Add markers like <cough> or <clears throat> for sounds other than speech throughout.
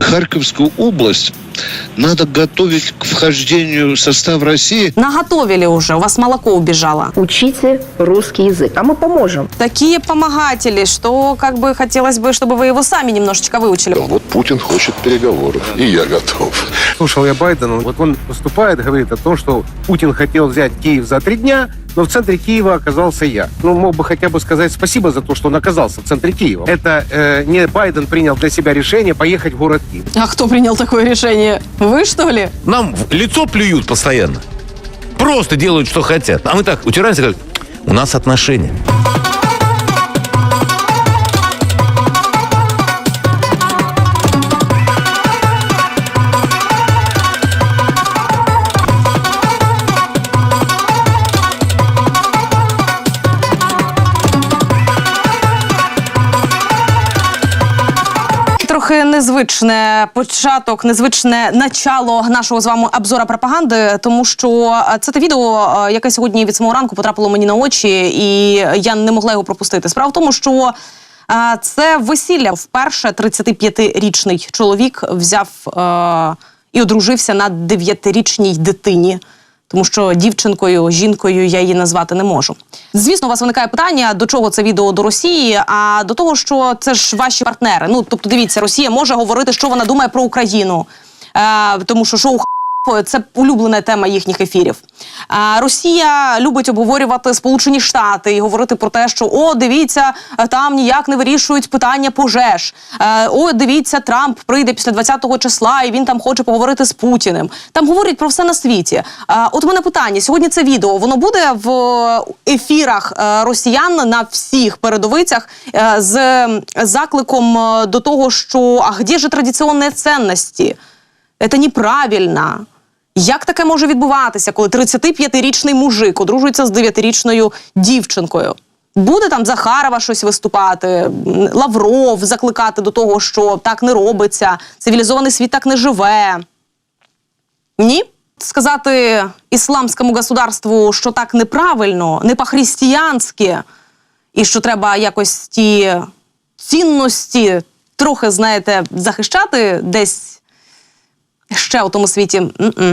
Харьковскую область надо готовить к вхождению в состав России. Наготовили уже, у вас молоко убежало. Учите русский язык, а мы поможем. Такие помогатели, что как бы хотелось бы, чтобы вы его сами немножечко выучили. Вот Путин хочет переговоров, и я готов. Слушал я Байдена, вот он выступает, говорит о том, что Путин хотел взять Киев за три дня, но в центре Киева оказался я. Ну, мог бы хотя бы сказать спасибо за то, что он оказался в центре Киева. Это э, не Байден принял для себя решение поехать в город Киев. А кто принял такое решение? Вы что ли? Нам в лицо плюют постоянно. Просто делают, что хотят. А мы так утираемся, как у нас отношения. Незвичне початок, незвичне начало нашого з вами обзора пропаганди, тому що е, це те відео, е, яке сьогодні від самого ранку потрапило мені на очі, і я не могла його пропустити. Справа в тому, що е, це весілля вперше 35-річний чоловік взяв і одружився на 9-річній дитині. Тому що дівчинкою, жінкою я її назвати не можу. Звісно, у вас виникає питання, до чого це відео до Росії, а до того, що це ж ваші партнери. Ну тобто, дивіться, Росія може говорити, що вона думає про Україну, е, тому що шоу це улюблена тема їхніх ефірів. Росія любить обговорювати Сполучені Штати і говорити про те, що о, дивіться, там ніяк не вирішують питання пожеж. О, дивіться, Трамп прийде після 20-го числа, і він там хоче поговорити з Путіним. Там говорять про все на світі. От у мене питання: сьогодні це відео воно буде в ефірах росіян на всіх передовицях з закликом до того, що а де ж традиційні цінності? Це неправильно. Як таке може відбуватися, коли 35-річний мужик одружується з 9-річною дівчинкою? Буде там Захарова щось виступати, Лавров закликати до того, що так не робиться, цивілізований світ так не живе. Ні? Сказати ісламському государству, що так неправильно, не по-християнськи, і що треба якось ті цінності трохи, знаєте, захищати десь ще у тому світі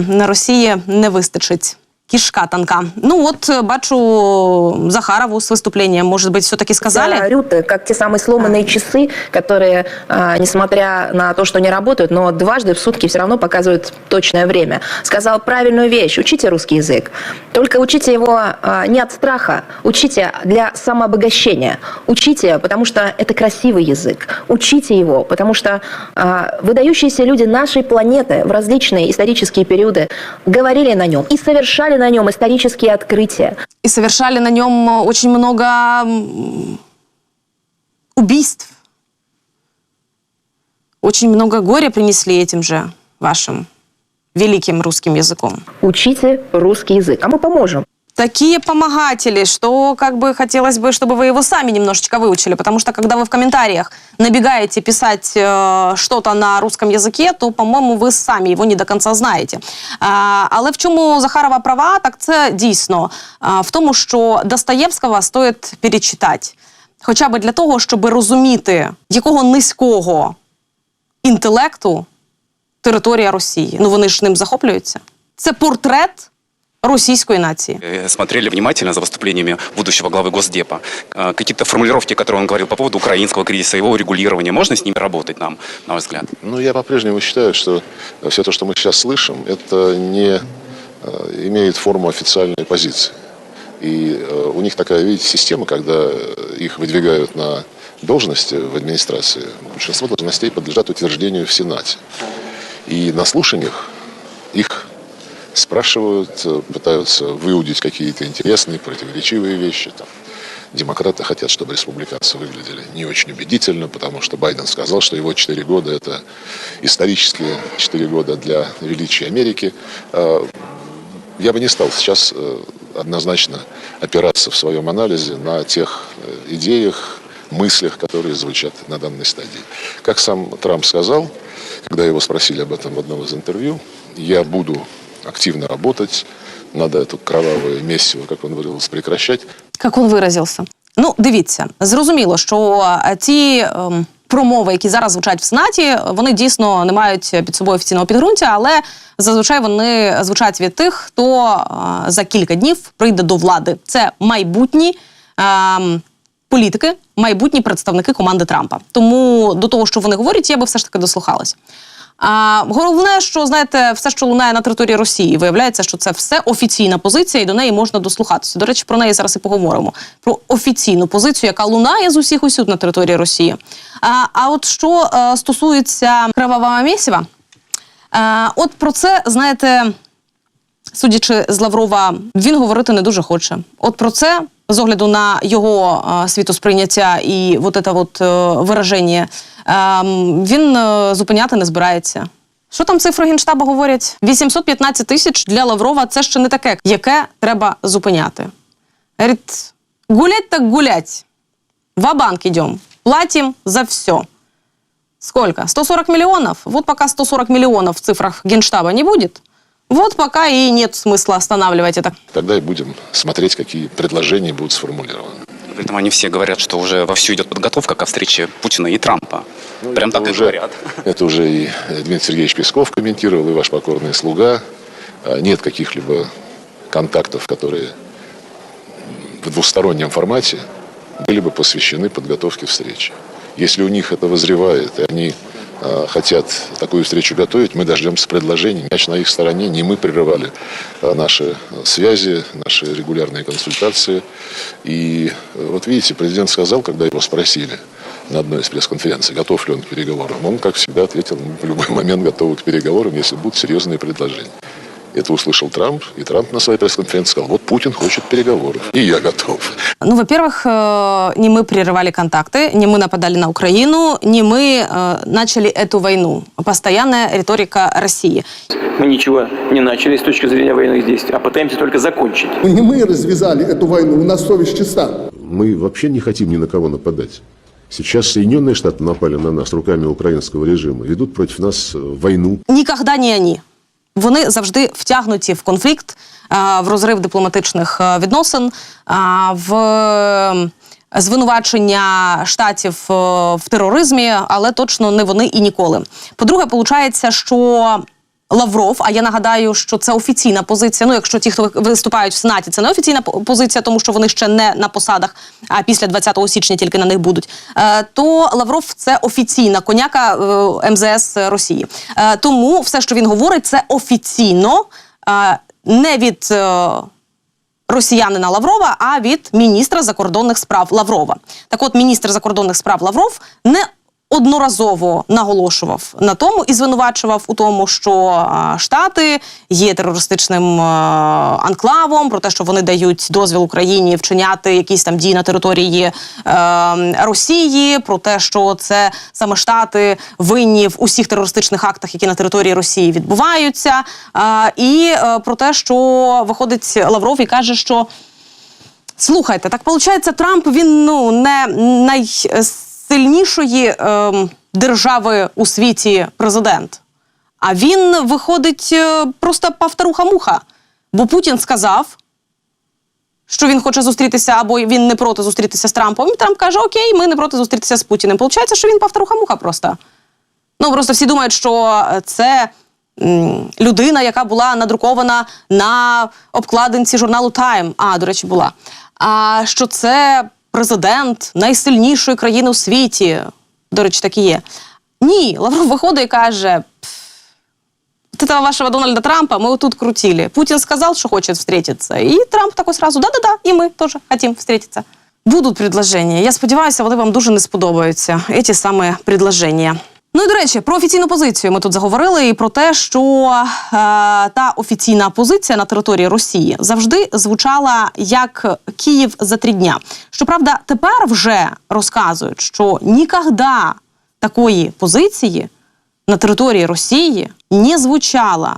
на Росії не вистачить. Кішка танка. Ну от е, бачу Захарову з виступленням. Може бути, все-таки сказали? Рюты, как те самые сломанные часы, которые, а, несмотря на то, что не работают, но дважды в сутки все равно показывают точное время. Сказал правильную вещь. Учите русский язык. Только учите его а, не от страха. Учите для самообогащения. Учите, потому что это красивый язык. Учите его, потому что а, выдающиеся люди нашей планеты в различные исторические периоды говорили на нем и совершали на нем исторические открытия. И совершали на нем э, очень много убийств. Очень много горя принесли этим же вашим великим русским языком. Учите русский язык, а мы поможем. такие помогатели, что как бы хотелось бы, чтобы вы его сами немножечко выучили, потому что когда вы в комментариях набегаете писать э, что-то на русском языке, то, по-моему, ви самі його не до кінця знаєте. А, але в чому Захарова права, так це дійсно а, в тому, що Достоєвського стоїть перечитати. Хоча б для того, щоб розуміти, якого низького інтелекту територія Росії. Ну вони ж ним захоплюються. Це портрет російської нації. Э, смотрели внимательно за выступлениями будущего главы Госдепа. Э, Какие-то формулировки, которые он говорил по поводу украинского кризиса, его урегулирования, можно с ними работать нам, на ваш взгляд? Ну, я по-прежнему считаю, что все то, что мы сейчас слышим, это не э, имеет форму официальной позиции. И э, у них такая, видите, система, когда э, их выдвигают на должности в администрации. Большинство должностей подлежат утверждению в Сенате. И на слушаниях их спрашивают, э, пытаются выудить какие-то интересные, противоречивые вещи. Там, демократы хотят, чтобы республиканцы выглядели не очень убедительно, потому что Байден сказал, что его 4 года – это исторические 4 года для величия Америки. А, Я бы не стал сейчас э, однозначно опираться в своем анализе на тех э, идеях, мыслях, которые звучат на данной стадии. Как сам Трамп сказал, когда его спросили об этом в одном из интервью, я буду активно работать, надо эту кровавую мессию, как он выразился, прекращать. Як він виразився? Ну, дивіться, зрозуміло, що ці ем, промови, які зараз звучать в Сенаті, вони дійсно не мають під собою офіційного підґрунтя, але зазвичай вони звучать від тих, хто за кілька днів прийде до влади. Це майбутні. ем, Політики, майбутні представники команди Трампа. Тому до того, що вони говорять, я би все ж таки дослухалась. А головне, що знаєте, все, що лунає на території Росії, виявляється, що це все офіційна позиція, і до неї можна дослухатися. До речі, про неї зараз і поговоримо. Про офіційну позицію, яка лунає з усіх усюд на території Росії. А, а от що е, стосується кривавого місіва, е, от про це знаєте. Судячи з Лаврова, він говорити не дуже хоче. От про це, з огляду на його е, світосприйняття і вот это вот е, вираження, е, він е, зупиняти не збирається. Що там цифри генштабу говорять? 815 тисяч для Лаврова це ще не таке, яке треба зупиняти. Говорить, гулять так гулять. Ва-банк идем. Платим за все. Сколько? 140 миллионов? Вот пока 140 миллионов в цифрах Генштаба не будет, вот пока и нет смысла останавливать это. Тогда и будем смотреть, какие предложения будут сформулированы. При этом они все говорят, что уже вовсю идет подготовка ко встрече Путина и Трампа. Прям Это так и уже, говорят. Это уже и Дмитрий Сергеевич Песков комментировал, и ваш покорный слуга. А, Нет каких-либо контактов, которые в двустороннем формате были бы посвящены подготовке встречи. Если у них это возревает, и они хотят такую встречу готовить, мы дождемся предложений. Мяч на их стороне, не мы прерывали а, наши связи, наши регулярные консультации. И э, вот видите, президент сказал, когда его спросили на одной из пресс-конференций, готов ли он к переговорам, он, как всегда, ответил, мы в любой момент готовы к переговорам, если будут серьезные предложения. Это услышал Трамп, и Трамп на своей пресс-конференции сказал, вот Путин хочет переговоров, и я готов. Ну, во-первых, э, не мы прерывали контакты, не мы нападали на Украину, не мы э, начали эту войну. Постоянная риторика России. Мы ничего не начали с точки зрения военных действий, а пытаемся только закончить. Не мы развязали эту войну, у нас совесть чиста. Мы вообще не хотим ни на кого нападать. Сейчас Соединенные Штаты напали на нас руками украинского режима, ведут против нас э, войну. Нікогда не ані. Вони завжди втягнуті в конфлікт, е, в розрив дипломатичних е, відносин, е, в звинувачення штатів в тероризмі, але точно не вони і ніколи. По-друге, виходить, що. Лавров, а я нагадаю, що це офіційна позиція. Ну, якщо ті, хто виступають в Сенаті, це не офіційна позиція, тому що вони ще не на посадах, а після 20 січня тільки на них будуть. Е, то Лавров це офіційна коняка е, МЗС Росії. Е, тому все, що він говорить, це офіційно, не від. росіянина Лаврова, а від міністра закордонних справ Лаврова. Так от, міністр закордонних справ Лавров не одноразово наголошував на тому і звинувачував у тому, що Штати є терористичним анклавом, про те, що вони дають дозвіл Україні вчиняти якісь там дії на території е, Росії, про те, що це саме Штати винні в усіх терористичних актах, які на території Росії відбуваються, і е, про те, що виходить Лавров і каже, що Слухайте, так виходить, Трамп він ну не найсильнішої ем, держави у світі президент. А він виходить е, просто павтаруха-муха. Бо Путін сказав, що він хоче зустрітися, або він не проти зустрітися з Трампом. І Трамп каже: Окей, ми не проти зустрітися з Путіним. Получається, що він павтаруха-муха просто. Ну просто всі думають, що це м, людина, яка була надрукована на обкладинці журналу Time. А, до речі, була. А що це президент найсильнішої країни у світі. До речі, так і є. Ні, Лавров виходить і каже. Вот этого вашего Дональда Трампа мы вот тут крутили. Путин сказал, что хочет встретиться. И Трамп такой сразу, да-да-да, и мы тоже хотим встретиться. Будуть предложення. Я сподіваюся, вони вам дуже не сподобаються. Ці саме предложення. Ну і до речі, про офіційну позицію ми тут заговорили і про те, що е, та офіційна позиція на території Росії завжди звучала як Київ за три дня. Щоправда, тепер вже розказують, що ніколи такої позиції на території Росії не звучало.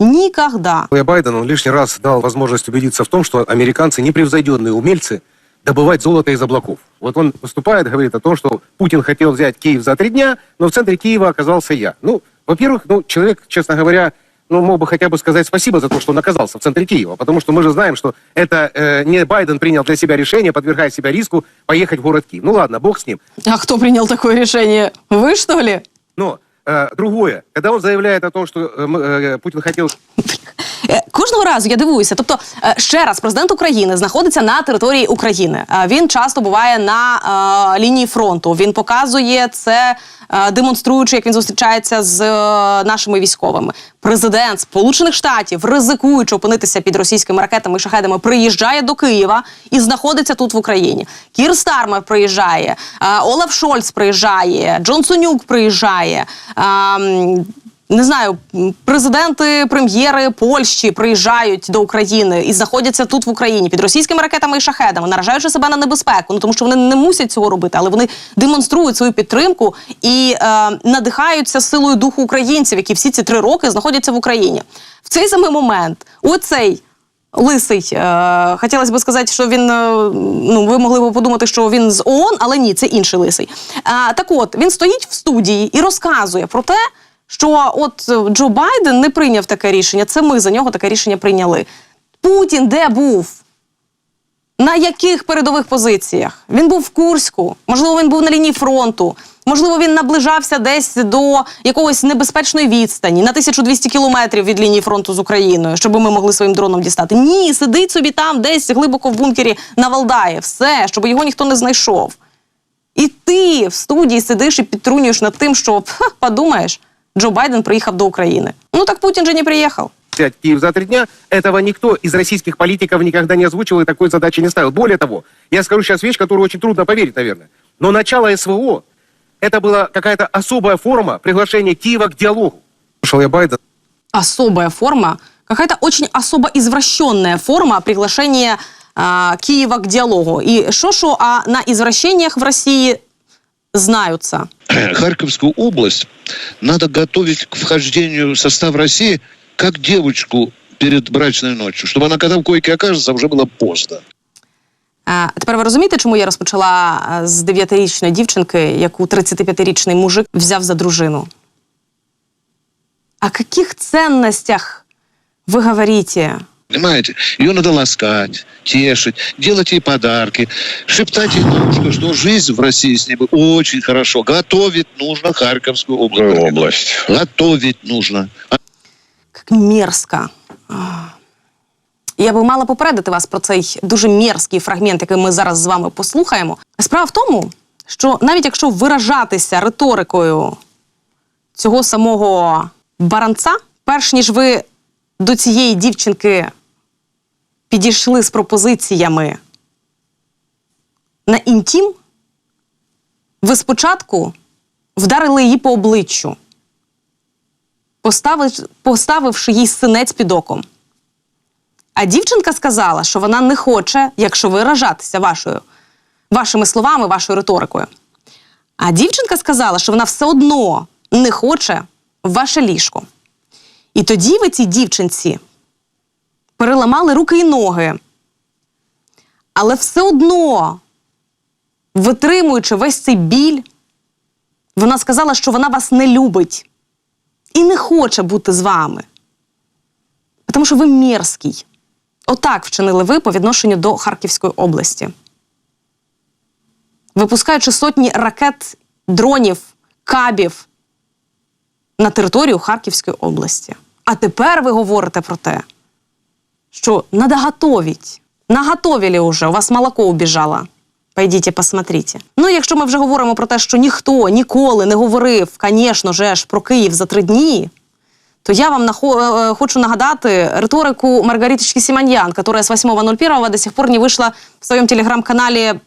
Никогда. И Байден, он лишний раз дал возможность убедиться в том, что американцы непревзойденные умельцы добывать золото из облаков. Вот он выступает, говорит о том, что Путин хотел взять Киев за три дня, но в центре Киева оказался я. Ну, во-первых, ну, человек, честно говоря, ну, мог бы хотя бы сказать спасибо за то, что он оказался в центре Киева. Потому что мы же знаем, что это э, не Байден принял для себя решение, подвергая себя риску поехать в город Киев. Ну ладно, бог с ним. А хто прийняв таке рішення? Ви що ли? Но э, другое, когда он заявляет о том, что э, э, Путин хотел Кожного разу я дивуюся. Тобто, е, ще раз, президент України знаходиться на території України. Е, Він часто буває на е, лінії фронту. Він показує це, е, демонструючи, як він зустрічається з е, нашими військовими. Президент Сполучених Штатів, ризикуючи опинитися під російськими ракетами і шахедами, приїжджає до Києва і знаходиться тут в Україні. Кір Стармер приїжджає, е, Олаф Шольц приїжджає, Джон Сонюк приїжджає. Е, не знаю, президенти, прем'єри Польщі приїжджають до України і знаходяться тут в Україні під російськими ракетами і шахедами, наражаючи себе на небезпеку. Ну тому що вони не мусять цього робити, але вони демонструють свою підтримку і е, надихаються силою духу українців, які всі ці три роки знаходяться в Україні. В цей самий момент оцей. Лисий, е, хотілося б сказати, що він е, ну ви могли б подумати, що він з ООН, але ні, це інший лисий. А, так от він стоїть в студії і розказує про те, що от е, Джо Байден не прийняв таке рішення. Це ми за нього таке рішення прийняли. Путін де був? На яких передових позиціях? Він був в Курську, можливо, він був на лінії фронту, можливо, він наближався десь до якогось небезпечної відстані на 1200 кілометрів від лінії фронту з Україною, щоб ми могли своїм дроном дістати. Ні, сидить собі там, десь глибоко в бункері на Валдаї. Все, щоб його ніхто не знайшов. І ти в студії сидиш і підтрунюєш над тим, що «Ха, подумаєш, Джо Байден приїхав до України. Ну так Путін же не приїхав. взять Киев за три дня, этого никто из российских политиков никогда не озвучивал и такой задачи не ставил. Более того, я скажу сейчас вещь, которую очень трудно поверить, наверное. Но начало СВО – это была какая-то особая форма приглашения Киева к диалогу. Слушал я Байдена. особая форма, какая-то очень особо извращенная форма приглашения а, Киева к диалогу. И шо-шо, а на извращениях в России знаются. <clears throat> Харьковскую область надо готовить к вхождению в состав России как девочку перед брачной ночью, чтобы она, когда в койке окажется, уже было поздно. А, тепер ви розумієте, чому я розпочала а, з 9-річної дівчинки, яку 35-річний мужик взяв за дружину? О каких ценностях вы говорите? Понимаете? Ее надо ласкать, тешить, делать ей подарки, шептать ей на ушко, что жизнь в России с ней очень хорошо. Готовить нужно Харьковскую область. область. Готовить нужно. Як мерзко. Я би мала попередити вас про цей дуже мерзкий фрагмент, який ми зараз з вами послухаємо. Справа в тому, що навіть якщо виражатися риторикою цього самого баранця, перш ніж ви до цієї дівчинки підійшли з пропозиціями на інтім, ви спочатку вдарили її по обличчю поставивши їй синець під оком. А дівчинка сказала, що вона не хоче, якщо виражатися вашою, вашими словами, вашою риторикою. А дівчинка сказала, що вона все одно не хоче в ваше ліжко. І тоді ви цій дівчинці переламали руки і ноги. Але все одно, витримуючи весь цей біль, вона сказала, що вона вас не любить і не хоче бути з вами. Тому що ви мерзкий. Отак вчинили ви по відношенню до Харківської області. Випускаючи сотні ракет, дронів, кабів на територію Харківської області. А тепер ви говорите про те, що надо готовить. Наготовили уже, у вас молоко убіжало. Пойдіть, посмотрите. Ну, якщо ми вже говоримо про те, що ніхто ніколи не говорив, звісно ж, про Київ за три дні, то я вам нахо- е, хочу нагадати риторику Маргариточки Симоньян, которая с 8.01 до сих пор не вышла в своем телеграм-канале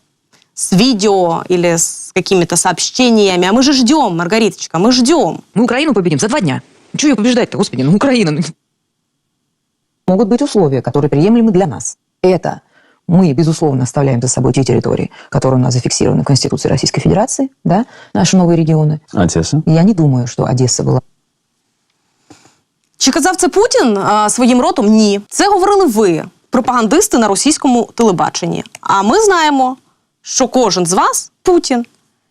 с видео или с какими-то сообщениями. А мы же ждем, Маргариточка, мы ждем. Мы Украину победим за два дня. Чего ее побеждать-то, господи, ну Украина. ну. Могут быть условия, которые приемлемы для нас. Это мы, безусловно, оставляем за собой те территории, которые у нас зафиксированы в Конституции Российской Федерации, да, наши новые регионы. Одесса. И я не думаю, что Одесса была Чи казав це Путін а, своїм ротом? Ні. Це говорили ви, пропагандисти на російському телебаченні. А ми знаємо, що кожен з вас Путін,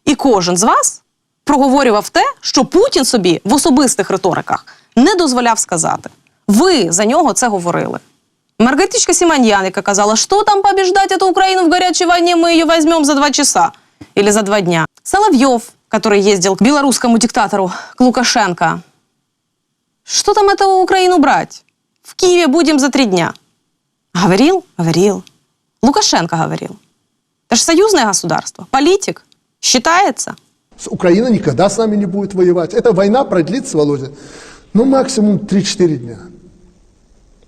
і кожен з вас проговорював те, що Путін собі в особистих риториках не дозволяв сказати. Ви за нього це говорили. Маргаритичка Симоньян, яка казала, що там побеждать эту Украину в горячей войне, мы ее возьмем за два часа или за два дня. Соловьев, который ездил к белорусскому диктатору, к Лукашенко. Что там эту Украину брать? В Киеве будем за три дня. Говорил? Говорил. Лукашенко говорил. Это же союзное государство. Политик. Считается. Украина никогда с нами не будет воевать. Эта война продлится, Володя, ну максимум 3-4 дня.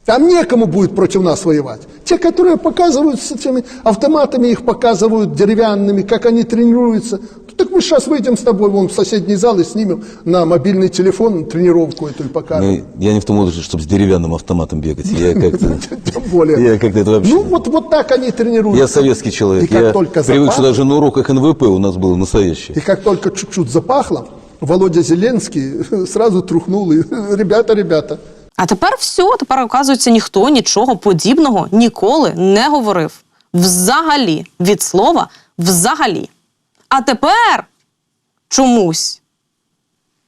Там некому будет против нас воевать. Те, которые показывают с этими автоматами, их показывают деревянными, как они тренируются. Ну, Так мы сейчас выйдем с тобой вон в соседний зал и снимем на мобильный телефон тренировку эту и покажем. я не в том возрасте, чтобы с деревянным автоматом бегать. Я <laughs> как-то... Тем более. Я как-то это вообще... Ну вот, вот так они тренируются. Я советский человек. И как я только привык, что даже на уроках НВП у нас было настоящее. И как только чуть-чуть запахло, Володя Зеленский <laughs> сразу трухнул и <laughs> ребята, ребята. А тепер все, тепер, оказується, ніхто нічого подібного ніколи не говорив. Взагалі, від слова взагалі. А тепер чомусь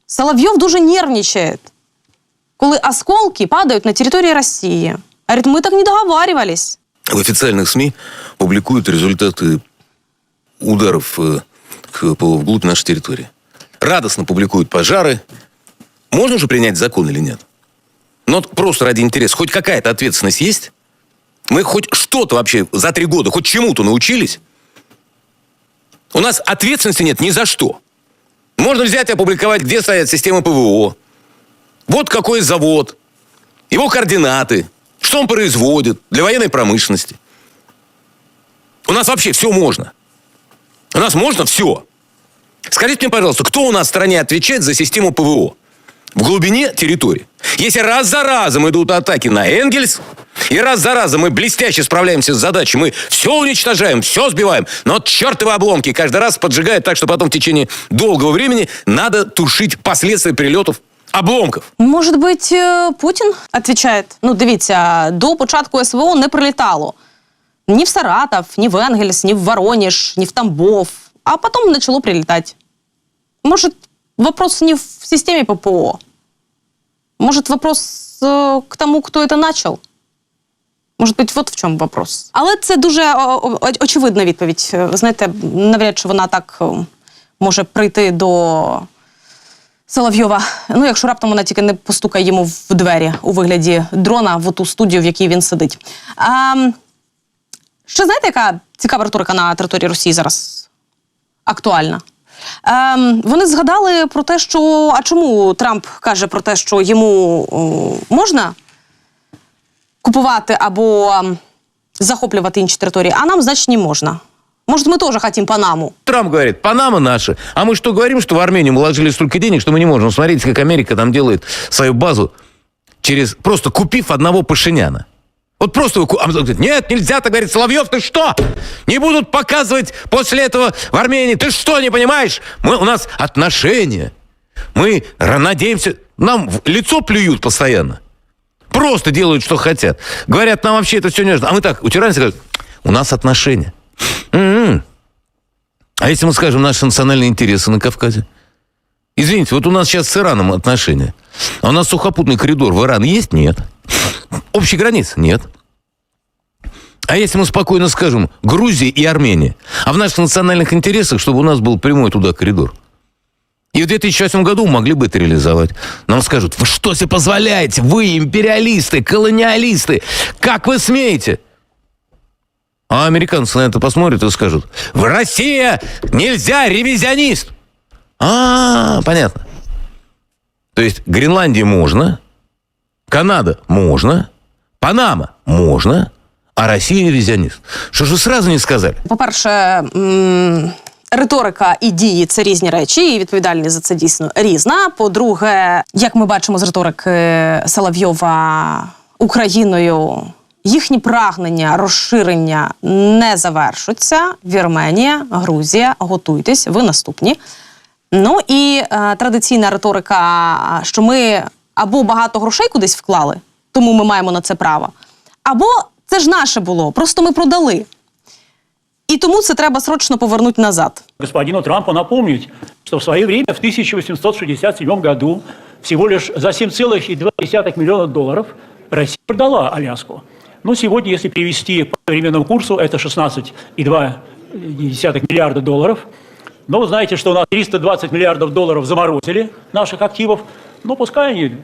Соловйов дуже нервничає, коли осколки падають на території Росії. Говорить, ми так не договаривались. В официальных СМИ публикуют результаты ударов э, к- по- вглубь нашей территории. Радостно публикуют пожары. Можно же принять закон или нет? Но вот просто ради интереса. Хоть какая-то ответственность есть? Мы хоть что-то вообще за три года, хоть чему-то научились? У нас ответственности нет ни за что. Можно взять и опубликовать, где стоят системы ПВО. Вот какой завод. Его координаты. Что он производит для военной промышленности. У нас вообще все можно. У нас можно все. Скажите мне, пожалуйста, кто у нас в стране отвечает за систему ПВО? В глубине территории. Если раз за разом идут атаки на Энгельс, и раз за разом мы блестяще справляемся с задачей, мы все уничтожаем, все сбиваем, но вот чертовы обломки каждый раз поджигают так, что потом в течение долгого времени надо тушить последствия прилетов обломков. Може бути, е, Путін відповідає. Ну, дивіться, до початку СВО не прилітало. Ні в Саратов, ні в Енгельс, ні в Воронеж, ні в Тамбов. А потом начало прилетать. Может, Вопрос не в системе ППО. Может, вопрос э, к тому, кто это начал. Може бути, от в чому вопрос. Але це дуже очевидна відповідь. Е, знаєте, навряд чи вона так е, може прийти до Соловйова. Ну, якщо раптом вона тільки не постукає йому в двері у вигляді дрона в ту студію, в якій він сидить. А, ще знаєте, яка цікава риторика на території Росії зараз актуальна? Ем, вони згадали про те, що а чому Трамп каже про те, що йому о, можна купувати або ем, захоплювати інші території, а нам, значить, не можна. Може, ми теж хотім Панаму. Трамп говорит, Панама наша. А мы что говорим, что в Армению мы вложили столько денег, что мы не можем. Смотрите, как Америка там делает свою базу через просто купив одного Пашиняна. Вот просто а говорит, нет, нельзя, так говорит Соловьев, ты что? Не будут показывать после этого в Армении. Ты что, не понимаешь? Мы, у нас отношения. Мы надеемся, нам в лицо плюют постоянно. Просто делают, что хотят. Говорят, нам вообще это все не нужно. А мы так, утираемся, говорят, у нас отношения. М-м. А если мы скажем наши национальные интересы на Кавказе? Извините, вот у нас сейчас с Ираном отношения. А у нас сухопутный коридор в Иран есть? Нет. Общей границы? Нет. А если мы спокойно скажем Грузия и Армения, а в наших национальных интересах, чтобы у нас был прямой туда коридор? И в 2008 году могли бы это реализовать. Нам скажут, вы что себе позволяете? Вы империалисты, колониалисты. Как вы смеете? А американцы на это посмотрят и скажут, в Россия нельзя, ревизионист. А, понятно. То есть Гренландии можно, Канада можно, Панама можно, а Россия ревизионист. Что же вы сразу не сказали? По-перше, риторика і дії це різні речі, і відповідальність за це дійсно різна. По-друге, як ми бачимо з риторики Соловйова Україною, їхні прагнення розширення не завершуться. Вірменія, Грузія, готуйтесь, ви наступні. Ну і е, традиційна риторика, що ми або багато грошей кудись вклали, тому ми маємо на це право, або це ж наше було, просто ми продали. І тому це треба срочно повернути назад. Господину Трампу напомнить, что в свое время, в 1867 году, всего лишь за 7,2 миллиона долларов Россия продала Аляску. Ну, сегодня, если перевести по современному курсу, это 16,2 миллиарда долларов. Но вы знаете, что у нас 320 миллиардов долларов заморозили наших активов. Ну, пускай они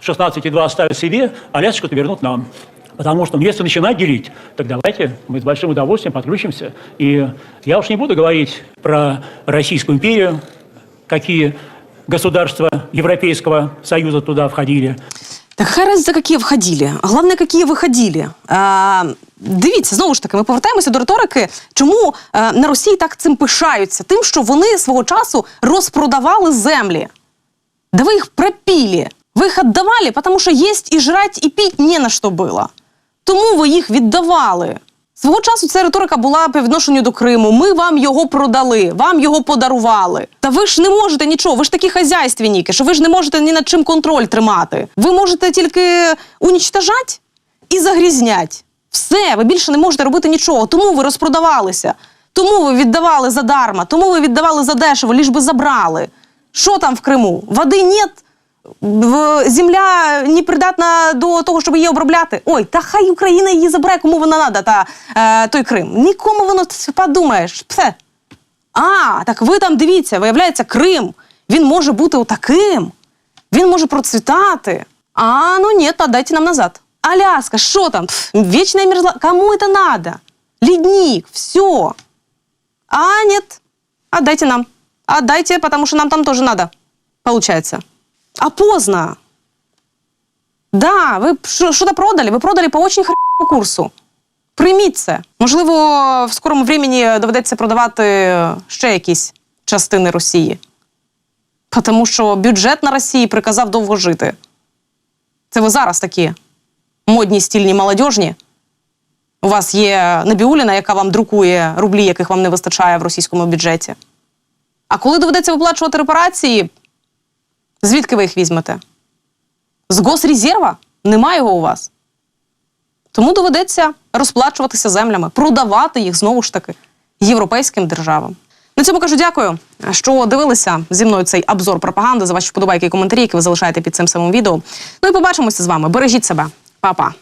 16,2 оставят себе, а Аляску-то вернут нам. Потому что если начинать делить, так давайте мы с большим удовольствием подключимся. И я уж не буду говорить про Российскую империю, какие государства Европейского Союза туда входили. Так хай разниця, які входили. Головне, які. А, дивіться, знову ж таки, ми повертаємося до риторики, чому е, на Росії так цим пишаються? Тим, що вони свого часу розпродавали землі. Да ви їх пропили. Ви їх віддавали, тому що їсть і жрать, і піть не на що було. Тому ви їх віддавали. Свого часу ця риторика була по відношенню до Криму. Ми вам його продали, вам його подарували. Та ви ж не можете нічого, ви ж такі хазяйственники, що ви ж не можете ні над чим контроль тримати. Ви можете тільки унічтажати і загрізнять. Все, ви більше не можете робити нічого. Тому ви розпродавалися. Тому ви віддавали задарма, тому ви віддавали задешево, ліж би забрали. Що там в Криму? Води нет, земля не придатна до того, щоб її обробляти. Ой, та хай Україна її забере, кому вона надо, та е, той Крим. Нікому воно подумаєш. Все. А, так ви там дивіться, виявляється, Крим. Він може бути отаким. Він може процвітати. А, ну ні, та дайте нам назад. Аляска, що там? Пф, Вечная мерзла. Кому это надо? Ледник, все. А, нет, отдайте нам. Отдайте, потому что нам там тоже надо. Получается. А поздно. Да, ви що-то продали, ви продали по очень хреновому курсу. Прийміть це. Можливо, в скорому времені доведеться продавати ще якісь частини Росії. Тому що бюджет на Росії приказав довго жити. Це ви зараз такі модні, стільні, молодіжні. У вас є Набіуліна, яка вам друкує рублі, яких вам не вистачає в російському бюджеті. А коли доведеться виплачувати репарації, звідки ви їх візьмете? З госрезерва? Немає його у вас. Тому доведеться розплачуватися землями, продавати їх знову ж таки європейським державам. На цьому кажу дякую, що дивилися зі мною цей обзор пропаганди за ваші вподобайки і коментарі, які ви залишаєте під цим самим відео. Ну і побачимося з вами. Бережіть себе, Па-па.